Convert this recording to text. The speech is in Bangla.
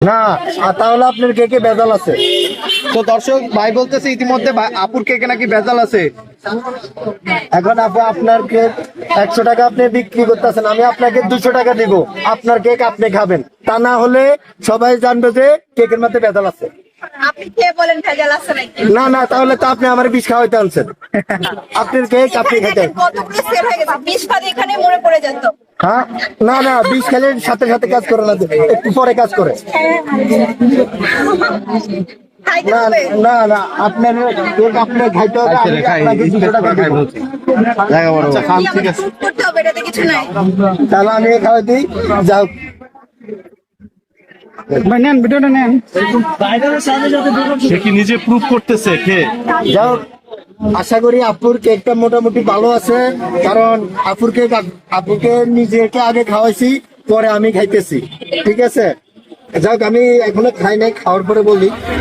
না তাহলে আপনার কেকে বেজাল আছে? তো দর্শক ভাই বলতেছে ইতিমধ্যে ভাই- আপুর কেকে নাকি ভেজাল আছে? এখন আপু আপনার কেক একশো টাকা আপনি বিক্রি করতেছেন আমি আপনাকে দুশো টাকা দিব। আপনার কেক আপনি খাবেন? তা না হলে সবাই জানবে যে কেকের মধ্যে বেজাল আছে। আপনি খেয়ে বলেন ভেজাল আছে না না তাহলে তো আপনি আমার বিষ খাওয়াইতে আনছেন। আপনার কেক আপনি এখানে খেতেন? হয়ে? না না বিষ খেলে সাথে সাথে কাজ করে না একটু পরে কাজ করে। না না না আপনার খাইতে হবে আপনাকে দুশো টাকা দিব তাহলে আমি খাওয়াই দিই যাও। নেন ভিডিওটা নেন। সে কি নিজে প্রুফ করতেছে কে? যাও। আশা করি আপুর কেকটা মোটামুটি ভালো আছে, কারণ আপুর কেক আপুকে নিজেকে আগে খাওয়াইছি, পরে আমি খাইতেছি। ঠিক আছে? যাক, আমি এখনও খাই নাই, খাওয়ার পরে বলি।